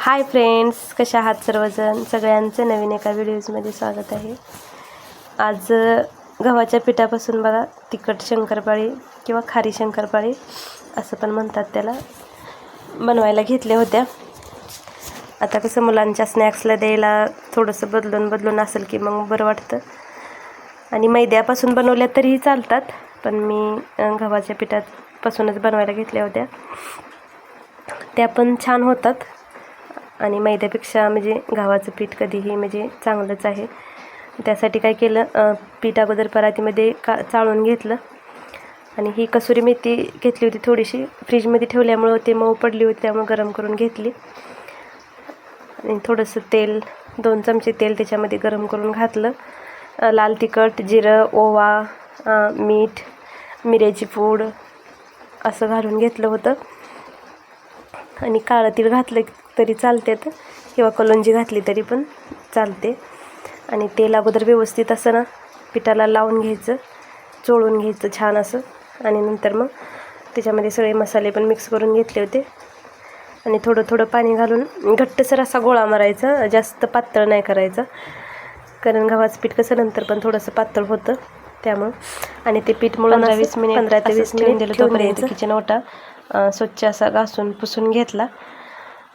Hi friends कशा आहात सर्वजण? सगळ्यांचं नवीन एका व्हिडिओजमध्ये स्वागत आहे. आज गव्हाच्या पिठापासून बघा तिखट शंकरपाळी किंवा खारी शंकरपाळी असं पण म्हणतात त्याला. बनवायला घेतल्या होत्या. आता कसं मुलांच्या स्नॅक्सला द्यायला थोडंसं बदलून बदलून असेल की मग बरं वाटतं. आणि मैद्यापासून बनवल्या तरीही चालतात पण मी गव्हाच्या पिठापासूनच बनवायला घेतल्या होत्या. त्या पण छान होतात. आणि मैद्यापेक्षा म्हणजे गव्हाचं पीठ कधीही म्हणजे चांगलंच आहे. त्यासाठी काय केलं पीठ अगोदर परातीमध्ये का चाळून घेतलं. आणि ही कसुरी मेथी घेतली होती थोडीशी. फ्रीजमध्ये ठेवल्यामुळं ते मऊ पडली होती त्यामुळे गरम करून घेतली. आणि थोडंसं तेल दोन चमचे तेल त्याच्यामध्ये गरम करून घातलं. लाल तिखट जिरं ओवा मीठ मिऱ्याची पूड असं घालून घेतलं होतं. आणि काळं तीळ घातलं तरी चालते किंवा कलोंजी घातली तरी पण चालते. आणि तेल अगोदर व्यवस्थित असं ना पिठाला लावून घ्यायचं चोळून घ्यायचं छान असं. आणि नंतर मग त्याच्यामध्ये सगळे मसाले पण मिक्स करून घेतले होते. आणि थोडं थोडं पाणी घालून घट्टसर असा गोळा मारायचा जास्त पातळ नाही करायचा. कारण गव्हाचं पीठ कसं नंतर पण थोडंसं पातळ होतं. त्यामुळं. आणि ते पीठ पंधरा वीस मिनिट पंधरा ते वीस मिनिट ठेवून द्यायचं. किचन ओटा स्वच्छ असा घासून पुसून घेतला.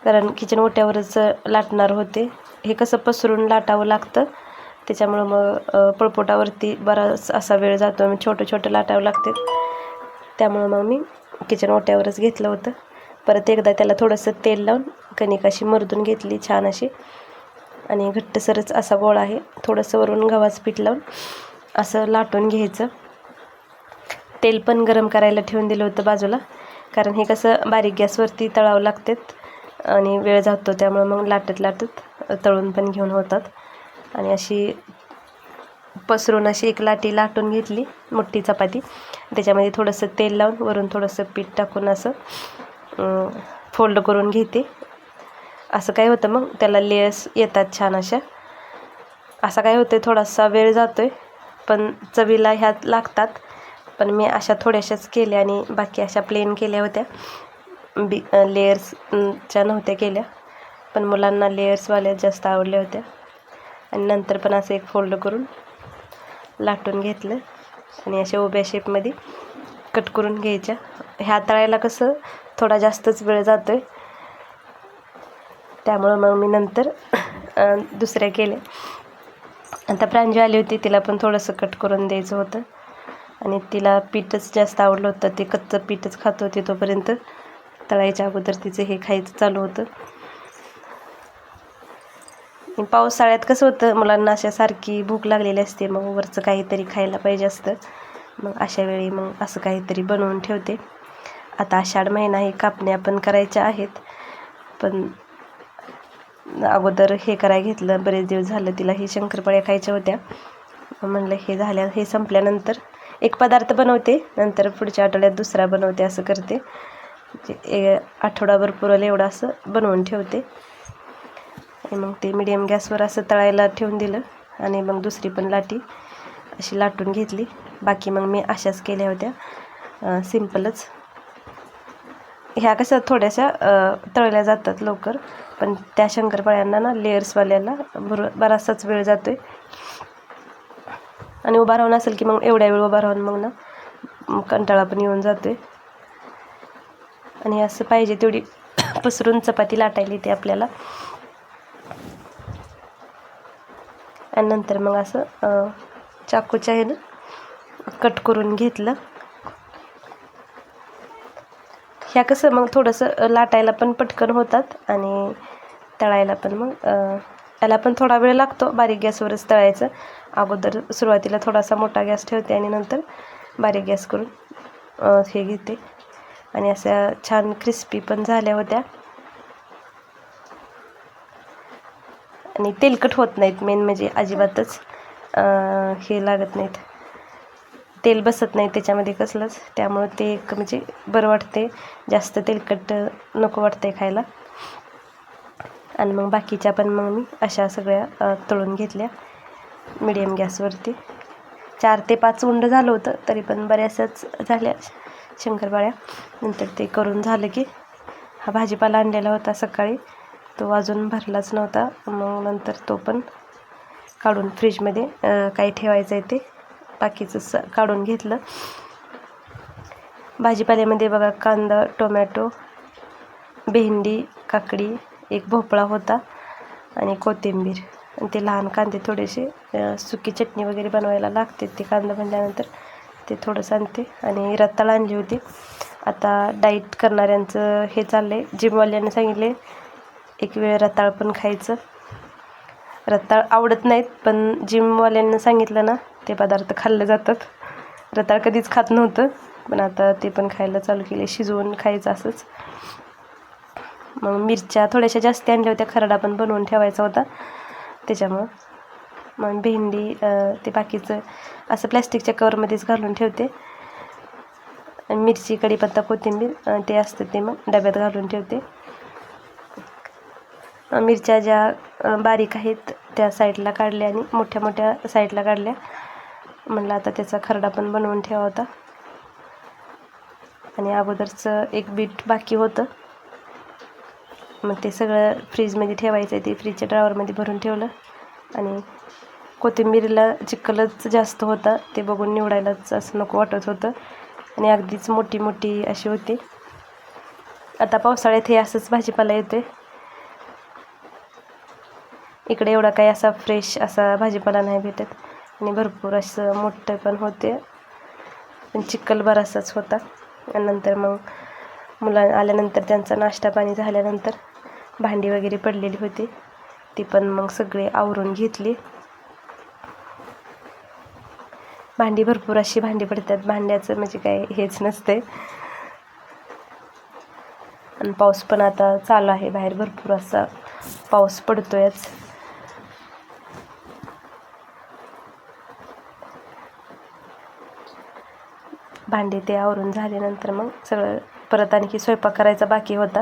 कारण किचन ओट्यावरच लाटणार होते. हे कसं पसरून लाटावं लागतं त्याच्यामुळं मग पळपोटावरती बराच असा वेळ जातो. मग छोटं छोटं लाटावं लागते. त्यामुळं मग मी किचन ओट्यावरच घेतलं होतं. परत एकदा त्याला थोडंसं तेल लावून कणिक अशी घेतली छान अशी. आणि घट्टसरच असा गोळा आहे. थोडंसं वरून गव्हाचं पीठ लावून असं लाटून घ्यायचं. तेल पण गरम करायला ठेवून दिलं होतं बाजूला. कारण हे कसं बारीक गॅसवरती तळावं लागतात. आणि वेळ जातो त्यामुळं मग लाटत लाटत तळून पण घेऊन होतात. आणि अशी पसरून अशी एक लाटी लाटून घेतली मोठी चपाती. त्याच्यामध्ये थोडंसं तेल लावून वरून थोडंसं पीठ टाकून असं फोल्ड करून घेते. असं काय होतं मग त्याला लेयर्स येतात छान अशा. असा काय होतं थोडासा वेळ जातो आहे पण चवीला ह्यात लागतात. पण मी अशा थोड्याशाच केल्या आणि बाकी अशा प्लेन केल्या होत्या. बी लेयर्सच्या नव्हत्या केल्या. पण मुलांना लेयर्सवाल्या जास्त आवडल्या होत्या. आणि नंतर पण असं एक फोल्ड करून लाटून घेतलं. आणि अशा उभ्या शेपमध्ये कट करून घ्यायच्या. ह्या तळायला कसं थोडा जास्तच वेळ जातो आहे त्यामुळं मग मी नंतर दुसऱ्या केल्या. आता प्रांजी आली होती तिला पण थोडंसं कट करून द्यायचं होतं. आणि तिला पीठच जास्त आवडलं होतं. ते कच्चं पीठच खात होती तोपर्यंत. तळायच्या अगोदर तिचं हे खायचं चालू होतं. पावसाळ्यात कसं होतं मुलांना अशा सारखी भूक लागलेली असते मग वरचं काहीतरी खायला पाहिजे असतं. मग अशा वेळी मग असं काहीतरी बनवून ठेवते. आता आषाढ महिना हे कापण्या पण करायच्या आहेत. पण अगोदर हे कराय घेतलं बरेच दिवस झालं तिला हे शंकरपाळ्या खायच्या होत्या. म्हणलं हे झाल्या हे संपल्यानंतर एक पदार्थ बनवते नंतर पुढच्या आठवड्यात दुसरा बनवते असं करते. जे ए आठवडाभर पुरेल एवढं असं बनवून ठेवते. आणि मग ते मिडियम गॅसवर असं तळायला ठेवून दिलं. आणि मग दुसरी पण लाटी अशी लाटून घेतली. बाकी मग मी अशाच केल्या होत्या. सिम्पलच ह्या कसं थोड्याशा तळल्या जातात लवकर. पण त्या शंकरपाळ्यांना ना लेयर्सवाल्याला भर बराचसाच वेळ जातो आहे आणि उभा राहून असेल की मग एवढ्या वेळ उभा राहून मग ना कंटाळा पण येऊन जातो आहे आणि असं पाहिजे तेवढी पसरून चपाती लाटायला येते आपल्याला. आणि नंतर मग असं चाकूच्या ह्यानं कट करून घेतलं. ह्या कसं मग थोडंसं लाटायला पण पटकन होतात आणि तळायला पण मग त्याला पण थोडा वेळ लागतो बारीक गॅसवरच तळायचं. अगोदर सुरुवातीला थोडासा मोठा गॅस ठेवते आणि नंतर बारीक गॅस करून हे घेते. आणि अशा छान क्रिस्पी पण झाल्या होत्या. आणि तेलकट होत नाहीत मेन म्हणजे अजिबातच. हे लागत नाहीत. तेल बसत नाही त्याच्यामध्ये कसलंच. त्यामुळं ते एक म्हणजे बरं वाटते जास्त तेलकट नको वाटते खायला. आणि मग बाकीच्या पण मग मी अशा सगळ्या तळून घेतल्या मिडियम गॅसवरती चार ते पाच उंड झालं होतं तरी पण बऱ्याचशाच झाल्या. शंकरपाळ्या. नंतर ते करून झालं की हा भाजीपाला आणलेला होता सकाळी. तो अजून भरलाच नव्हता. मग नंतर तो पण काढून फ्रीजमध्ये काही ठेवायचं आहे ते बाकीचं स काढून घेतलं. भाजीपाल्यामध्ये बघा कांदा टोमॅटो भेंडी काकडी एक भोपळा होता आणि कोथिंबीर. आणि ते लहान कांदे थोडेसे सुकी चटणी वगैरे बनवायला लागते ते कांदा बनल्यानंतर. ते थोडंसं आणते आणि रताळ आणली होती. आता डाईट करणाऱ्यांचं हे चाललं आहे जिमवाल्यांनी सांगितले एक वेळ रताळ पण खायचं. रताळ आवडत नाहीत पण जिमवाल्यांना सांगितलं ना ते पदार्थ खाल्ले जातात. रताळ कधीच खात नव्हतं पण आता ते पण खायला चालू केले शिजवून खायचं असंच. मग मिरच्या थोड्याशा जास्त आणल्या होत्या. खरडा पण बनवून ठेवायचा होता. त्याच्यामुळं मग भेंडी ते बाकीचं असं प्लॅस्टिकच्या कवरमध्येच घालून ठेवते. आणि मिरची कढीपत्ता कोथिंबीर ते असतं ते मग डब्यात घालून ठेवते. मिरच्या ज्या बारीक आहेत त्या साईडला काढल्या आणि मोठ्या मोठ्या साईडला काढल्या. म्हणलं आता त्याचा खरडा पण बनवून ठेवा होता आणि अगोदरचं एक बीट बाकी होतं. मग ते सगळं फ्रीजमध्ये ठेवायचं आहे ते फ्रीजच्या ड्रावरमध्ये भरून ठेवलं. आणि कोथिंबीरीला चिखलच जास्त होता ते बघून निवडायलाच असं नको वाटत होतं. आणि अगदीच मोठी मोठी अशी होती. आता पावसाळ्यात हे असंच भाजीपाला येते इकडे एवढा काही असा फ्रेश असा भाजीपाला नाही भेटत. आणि भरपूर असं मोठं पण होते. पण चिखल बरासाच होता. आणि नंतर मग मुला आल्यानंतर त्यांचा नाश्ता पाणी झाल्यानंतर भांडी वगैरे पडलेली होती. ती पण मग सगळे आवरून घेतली. भांडी भरपूर अशी भांडी पडतात. भांड्याचं म्हणजे काय हेच नसते. आणि पाऊस पण आता चालू आहे. बाहेर भरपूर असा पाऊस पडतोयच. भांडी ते आवरून झाल्यानंतर मग सगळं परत आणखी स्वयंपाक करायचा बाकी होता.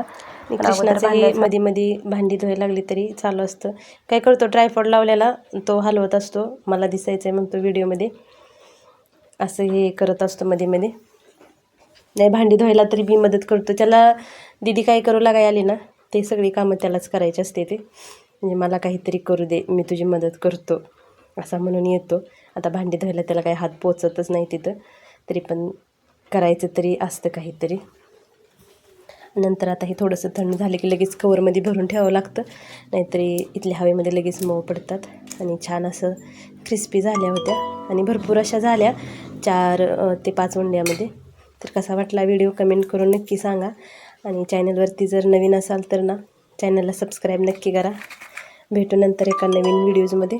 मध्ये मध्ये भांडी धुवायला लागली तरी चालू असतं. काय करतो ट्रायपॉड लावलेला तो हलवत असतो. मला दिसायचं आहे म्हणतो व्हिडिओमध्ये. असं हे करत असतो मध्ये मध्ये. नाही भांडी धुवायला तरी मी मदत करतो. त्याला दिदी काय करू लागाय आली ना ते सगळी कामं त्यालाच करायची असते ते. म्हणजे मला काहीतरी करू दे मी तुझी मदत करतो असा म्हणून येतो. आता भांडी धुवायला त्याला काही हात पोचतच नाही तिथं. तरी पण करायचं तरी असतं काहीतरी. नंतर आता हे थोडंसं थंड झालं की लगेच कवरमध्ये भरून ठेवावं लागतं. नाहीतरी इथल्या हवेमध्ये लगेच मऊ पडतात. आणि छान असं क्रिस्पी झाल्या होत्या. आणि भरपूर अशा झाल्या. चार ते पाच वंड्यामध्ये तर कसा वाटला व्हिडिओ कमेंट करून नक्की सांगा. आणि चॅनलवरती जर नवीन असाल तर ना चॅनलला सबस्क्राईब नक्की करा. भेटू नंतर एका नवीन व्हिडिओजमध्ये